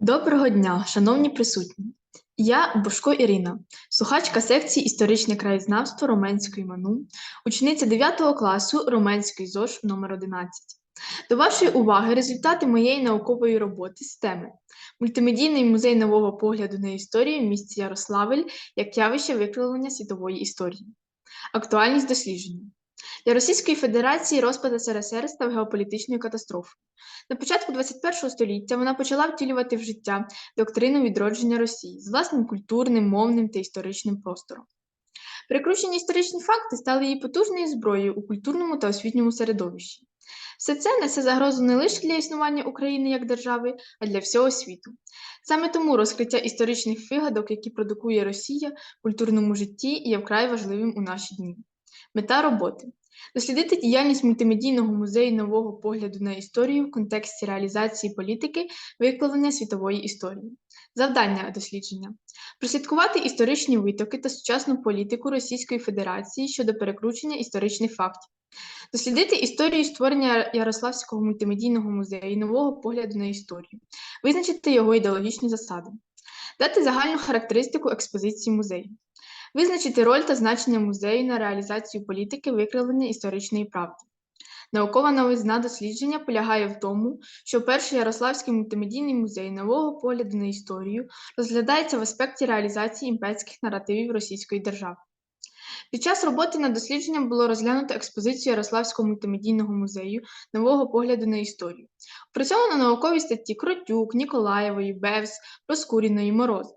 Доброго дня, шановні присутні! Я Бушко Ірина, слухачка секції історичне краєзнавство Роменської МАНУ, учениця 9 класу Роменської ЗОЖ номер 11 До вашої уваги результати моєї наукової роботи з теми Мультимедійний музей нового погляду на історію в місті Ярославль як явище викривлення світової історії. Актуальність дослідження. Для Російської Федерації розпад СРСР став геополітичною катастрофою. На початку ХХ століття вона почала втілювати в життя доктрину відродження Росії з власним культурним, мовним та історичним простором. Перекручені історичні факти стали її потужною зброєю у культурному та освітньому середовищі. Все це несе загрозу не лише для існування України як держави, а для всього світу. Саме тому розкриття історичних вигадок, які продукує Росія в культурному житті, є вкрай важливим у наші дні. Мета роботи дослідити діяльність мультимедійного музею нового погляду на історію в контексті реалізації політики викладення світової історії, завдання дослідження, прослідкувати історичні витоки та сучасну політику Російської Федерації щодо перекручення історичних фактів, дослідити історію створення Ярославського мультимедійного музею нового погляду на історію, визначити його ідеологічні засади, дати загальну характеристику експозиції музею. Визначити роль та значення музею на реалізацію політики викривлення історичної правди. Наукова новизна дослідження полягає в тому, що перший Ярославський мультимедійний музей нового погляду на історію розглядається в аспекті реалізації імперських наративів Російської держави. Під час роботи над дослідженням було розглянуто експозицію Ярославського мультимедійного музею нового погляду на історію. Опрацьовано наукові статті Кротюк, Ніколаєвої, Бевс, Проскуріної, Мороз.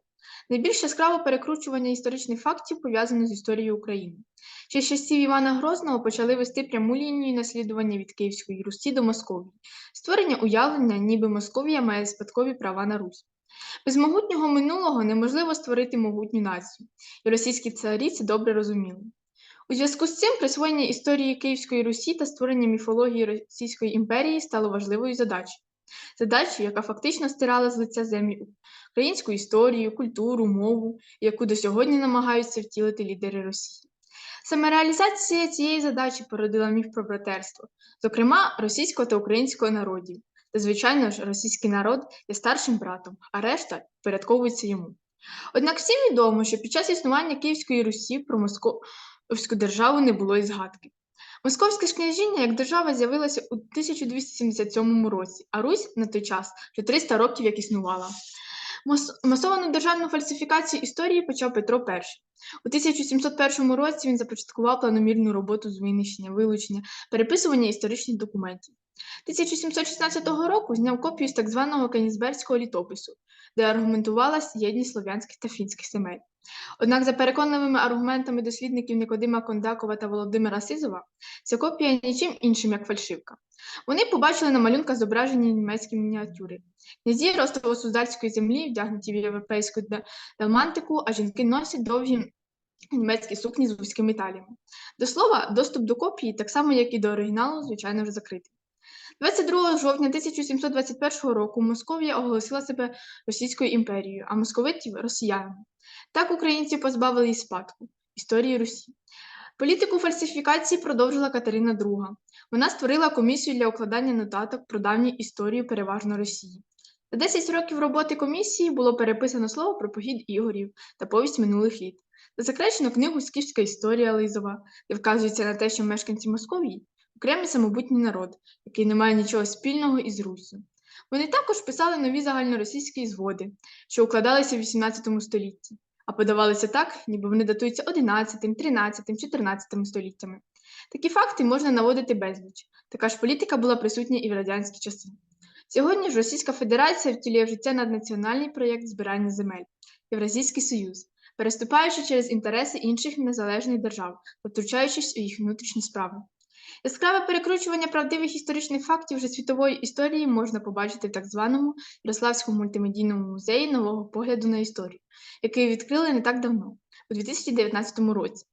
Найбільш яскраве перекручування історичних фактів пов'язано з історією України. Ще з часів Івана Грозного почали вести пряму лінію наслідування від Київської Русі до Московії, створення уявлення, ніби Московія має спадкові права на Русь. Без могутнього минулого неможливо створити могутню націю, і російські царі це добре розуміли. У зв'язку з цим присвоєння історії Київської Русі та створення міфології Російської імперії стало важливою задачею задачу, яка фактично стирала з лиця землі українську історію, культуру, мову, яку до сьогодні намагаються втілити лідери Росії. Саме реалізація цієї задачі породила міф про братерство, зокрема російського та українського народів, та, звичайно ж, російський народ є старшим братом, а решта впорядковується йому. Однак всім відомо, що під час існування Київської Русі про Московську державу не було і згадки. Московське ж княжіння як держава з'явилося у 1277 році, а Русь на той час вже 300 років як існувала. Масовану державну фальсифікацію історії почав Петро І. У 1701 році він започаткував планомірну роботу з винищення, вилучення, переписування історичних документів. 1716 року зняв копію з так званого Канізберського літопису, де аргументувалась єдність слов'янських та фінських земель. Однак, за переконливими аргументами дослідників Никодима Кондакова та Володимира Сизова, ця копія нічим іншим, як фальшивка. Вони побачили на малюнках зображені німецькі мініатюри. Князі ростово-суздальської землі, вдягнуті в європейську далмантику, а жінки носять довгі німецькі сукні з вузькими таліями. До слова, доступ до копії, так само як і до оригіналу, звичайно вже закритий. 22 жовтня 1721 року Московія оголосила себе Російською імперією, а московитів росіянами. Так українці позбавили і спадку історії Русі. Політику фальсифікації продовжила Катерина II. Вона створила комісію для укладання нотаток про давню історію переважно Росії. За 10 років роботи комісії було переписано слово про похід ігорів та повість минулих літ. Засекречено книгу Скіфська історія Лизова, де вказується на те, що мешканці Московії окремий самобутній народ, який не має нічого спільного із Руссю. Вони також писали нові загальноросійські зводи, що укладалися в XVIII столітті, а подавалися так, ніби вони датуються XI, XIII, XIV століттями. Такі факти можна наводити безліч. Така ж політика була присутня і в радянські часи. Сьогодні ж Російська Федерація втілює в життя наднаціональний проєкт збирання земель Євразійський Союз, переступаючи через інтереси інших незалежних держав, втручаючись у їх внутрішні справи. Яскраве перекручування правдивих історичних фактів вже світової історії можна побачити в так званому Ярославському мультимедійному музеї нового погляду на історію, який відкрили не так давно, у 2019 році.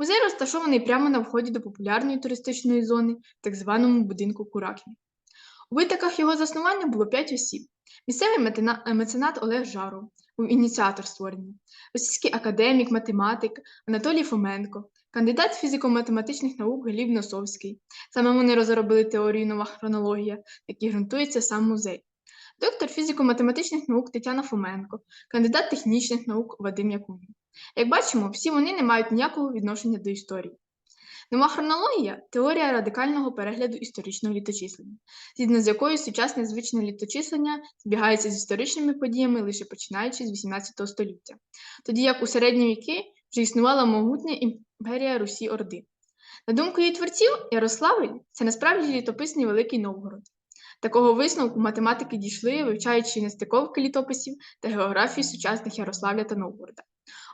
Музей розташований прямо на вході до популярної туристичної зони, так званому будинку Кураків. У витоках його заснування було п'ять осіб: місцевий меценат Олег Жаров, ініціатор створення, російський академік, математик Анатолій Фоменко, кандидат фізико-математичних наук Гліб Носовський. Саме вони розробили теорію нова хронологія, якій ґрунтується сам музей. доктор фізико-математичних наук Тетяна Фоменко, кандидат технічних наук Вадим Якунін. Як бачимо, всі вони не мають ніякого відношення до історії. Нова хронологія теорія радикального перегляду історичного літочислення, згідно з якою сучасне звичне літочислення збігається з історичними подіями лише починаючи з XVIII століття, тоді як у середні віки вже існувала могутня імперія Русі Орди. На думку її творців, Ярославль це насправді літописний Великий Новгород. Такого висновку математики дійшли, вивчаючи нестиковки літописів та географію сучасних Ярославля та Новгорода.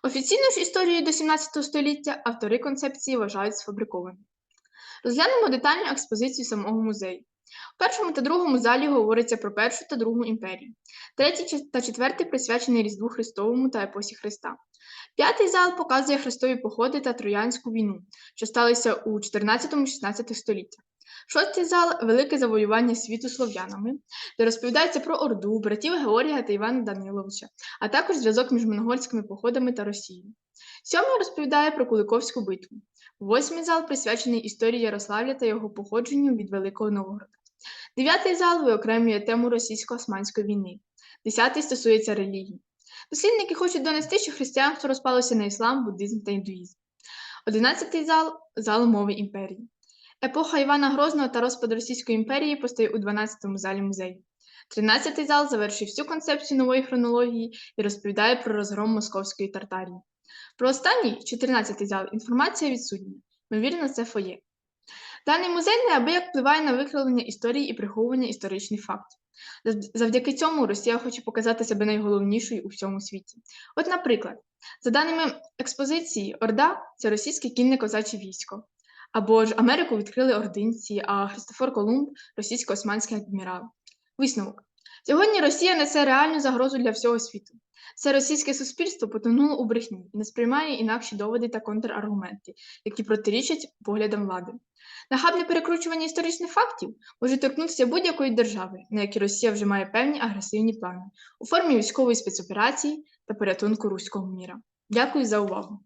Офіційну ж історію до 17 століття автори концепції вважають сфабрикованою. Розглянемо детальну експозицію самого музею. У першому та другому залі говориться про Першу та Другу імперію. Третій та четвертий присвячений Різдву Христовому та епосі Христа. П'ятий зал показує хрестові походи та Троянську війну, що сталися у 14-16 століттях. Шостий зал велике завоювання світу слов'янами, де розповідається про Орду, братів Георгія та Івана Даниловича, а також зв'язок між монгольськими походами та Росією. Сьомий розповідає про Куликовську битву. Восьмий зал присвячений історії Ярославля та його походженню від Великого Новгорода. Дев'ятий зал виокремлює тему російсько-османської війни. Десятий стосується релігії. Дослідники хочуть донести, що християнство розпалося на іслам, буддизм та індуїзм. Одинадцятий зал зал мови імперії. Епоха Івана Грозного та розпад Російської імперії постає у 12-му залі музею. Тринадцятий зал завершує всю концепцію нової хронології і розповідає про розгром московської Тартарії. Про останній, 14-й зал, інформація відсутня. Ймовірно, це фоє. Даний музей неабияк впливає на викривлення історії і приховування історичних фактів. Завдяки цьому Росія хоче показати себе найголовнішою у всьому світі. От, наприклад, за даними експозиції, Орда це російське кінне козаче військо. Або ж Америку відкрили ординці, а Христофор Колумб російсько-османський адмірал. Висновок. Сьогодні Росія несе реальну загрозу для всього світу. Все російське суспільство потонуло у брехні і не сприймає інакші доводи та контраргументи, які протирічать поглядам влади. Нахабне перекручування історичних фактів може торкнутися будь-якої держави, на якій Росія вже має певні агресивні плани у формі військової спецоперації та порятунку руського міра. Дякую за увагу!